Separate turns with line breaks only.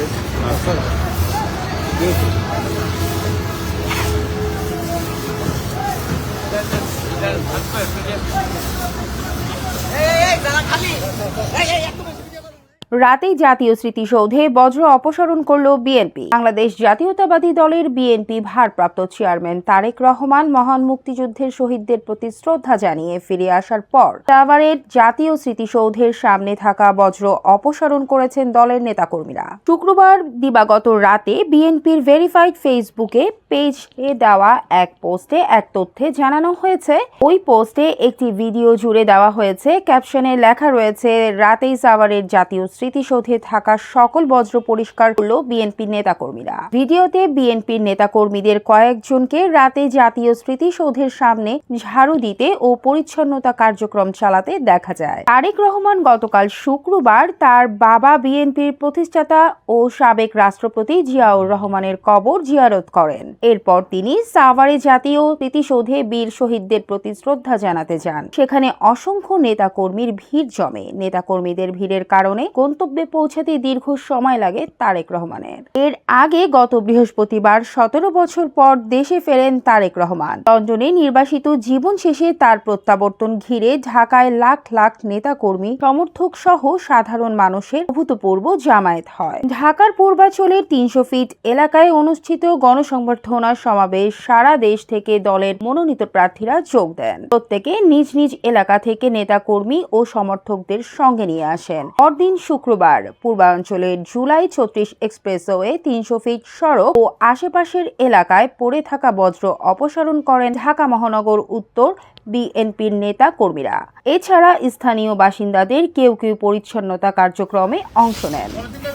আছে এই দাদা খালি রাতেই জাতীয় স্মৃতিসৌধে বজ্র অপসারণ করল বিএনপি বাংলাদেশ জাতীয়তাবাদী দলের বিএনপি ভারপ্রাপ্ত চেয়ারম্যান তারেক রহমান মহান মুক্তিযুদ্ধের শহীদদের প্রতি শ্রদ্ধা জানিয়ে ফিরে আসার পর টাওয়ারের জাতীয় স্মৃতিসৌধের সামনে থাকা বজ্র অপসারণ করেছেন দলের নেতাকর্মীরা শুক্রবার দিবাগত রাতে বিএনপির ভেরিফাইড ফেসবুকে পেজে দেওয়া এক পোস্টে এক তথ্যে জানানো হয়েছে ওই পোস্টে একটি ভিডিও জুড়ে দেওয়া হয়েছে ক্যাপশনে লেখা রয়েছে রাতেই সাওয়ারের জাতীয় স্মৃতিসৌধে থাকা সকল বজ্র পরিষ্কার করল বিএনপি নেতাকর্মীরা ভিডিওতে বিএনপির নেতাকর্মীদের কয়েকজনকে রাতে জাতীয় স্মৃতিসৌধের সামনে ঝাড়ু দিতে ও পরিচ্ছন্নতা কার্যক্রম চালাতে দেখা যায় তারেক রহমান গতকাল শুক্রবার তার বাবা বিএনপির প্রতিষ্ঠাতা ও সাবেক রাষ্ট্রপতি জিয়াউর রহমানের কবর জিয়ারত করেন এরপর তিনি সাভারে জাতীয় স্মৃতিসৌধে বীর শহীদদের প্রতি শ্রদ্ধা জানাতে যান সেখানে অসংখ্য নেতাকর্মীর ভিড় জমে নেতাকর্মীদের ভিড়ের কারণে কোন গন্তব্যে পৌঁছাতে দীর্ঘ সময় লাগে তারেক রহমানের এর আগে গত বৃহস্পতিবার সতেরো বছর পর দেশে ফেরেন তারেক রহমান লন্ডনে নির্বাসিত জীবন শেষে তার প্রত্যাবর্তন ঘিরে ঢাকায় লাখ লাখ নেতা কর্মী সমর্থক সহ সাধারণ মানুষের অভূতপূর্ব জামায়াত হয় ঢাকার পূর্বাচলের তিনশো ফিট এলাকায় অনুষ্ঠিত গণসংবর্ধনা সমাবেশ সারা দেশ থেকে দলের মনোনীত প্রার্থীরা যোগ দেন প্রত্যেকে নিজ নিজ এলাকা থেকে নেতা কর্মী ও সমর্থকদের সঙ্গে নিয়ে আসেন পরদিন শুক্র শুক্রবার পূর্বাঞ্চলের জুলাই ছত্রিশ এক্সপ্রেসওয়ে তিনশো ফিট সড়ক ও আশেপাশের এলাকায় পড়ে থাকা বজ্র অপসারণ করেন ঢাকা মহানগর উত্তর বিএনপির নেতা কর্মীরা এছাড়া স্থানীয় বাসিন্দাদের কেউ কেউ পরিচ্ছন্নতা কার্যক্রমে অংশ নেন